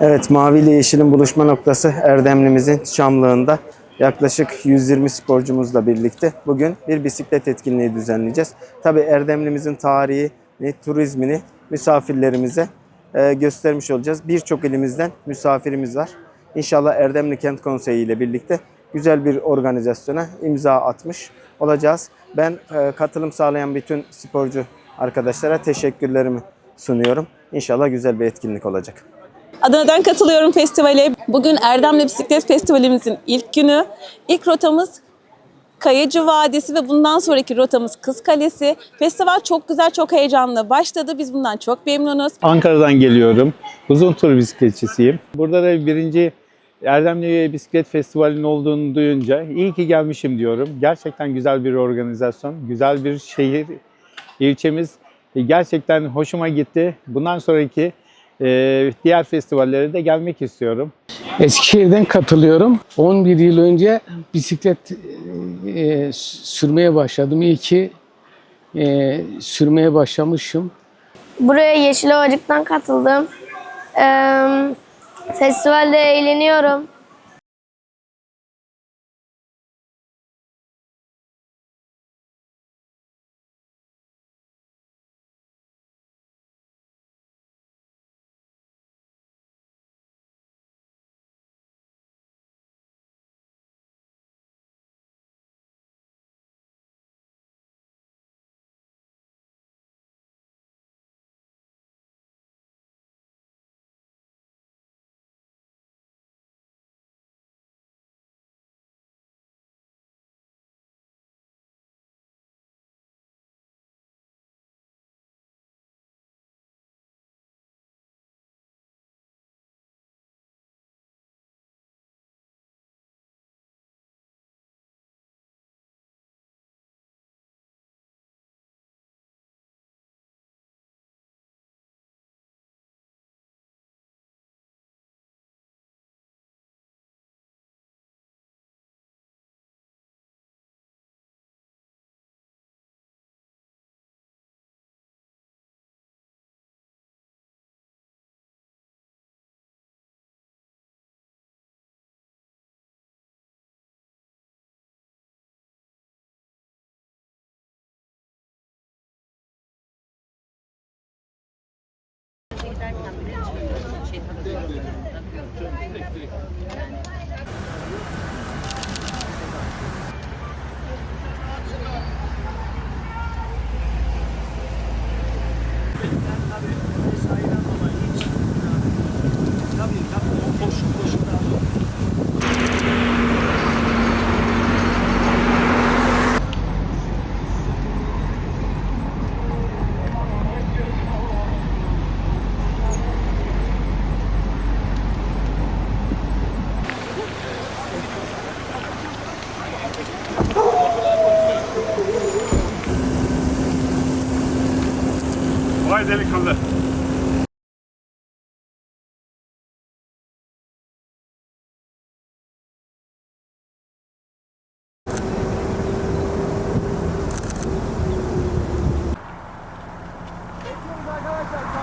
Evet, Mavi ile Yeşil'in buluşma noktası Erdemli'mizin Şamlığı'nda yaklaşık 120 sporcumuzla birlikte bugün bir bisiklet etkinliği düzenleyeceğiz. Tabii Erdemli'mizin tarihini, turizmini misafirlerimize e, göstermiş olacağız. Birçok ilimizden misafirimiz var. İnşallah Erdemli Kent Konseyi ile birlikte güzel bir organizasyona imza atmış olacağız. Ben e, katılım sağlayan bütün sporcu arkadaşlara teşekkürlerimi sunuyorum. İnşallah güzel bir etkinlik olacak. Adana'dan katılıyorum festivale. Bugün Erdemli Bisiklet Festivalimizin ilk günü. İlk rotamız Kayacı Vadisi ve bundan sonraki rotamız Kız Kalesi. Festival çok güzel, çok heyecanlı başladı. Biz bundan çok memnunuz. Ankara'dan geliyorum. Uzun tur bisikletçisiyim. Burada da birinci Erdemli Bisiklet Festivali'nin olduğunu duyunca iyi ki gelmişim diyorum. Gerçekten güzel bir organizasyon, güzel bir şehir, ilçemiz. E, Gerçekten hoşuma gitti. Bundan sonraki e, diğer festivallere de gelmek istiyorum. Eskişehir'den katılıyorum. 11 yıl önce bisiklet e, sürmeye başladım. İyi ki e, sürmeye başlamışım. Buraya Yeşil Ovacık'tan katıldım. Ee, festivalde eğleniyorum. Tabii tabii o koşuldu. Vay delikanlı. Arkadaşlar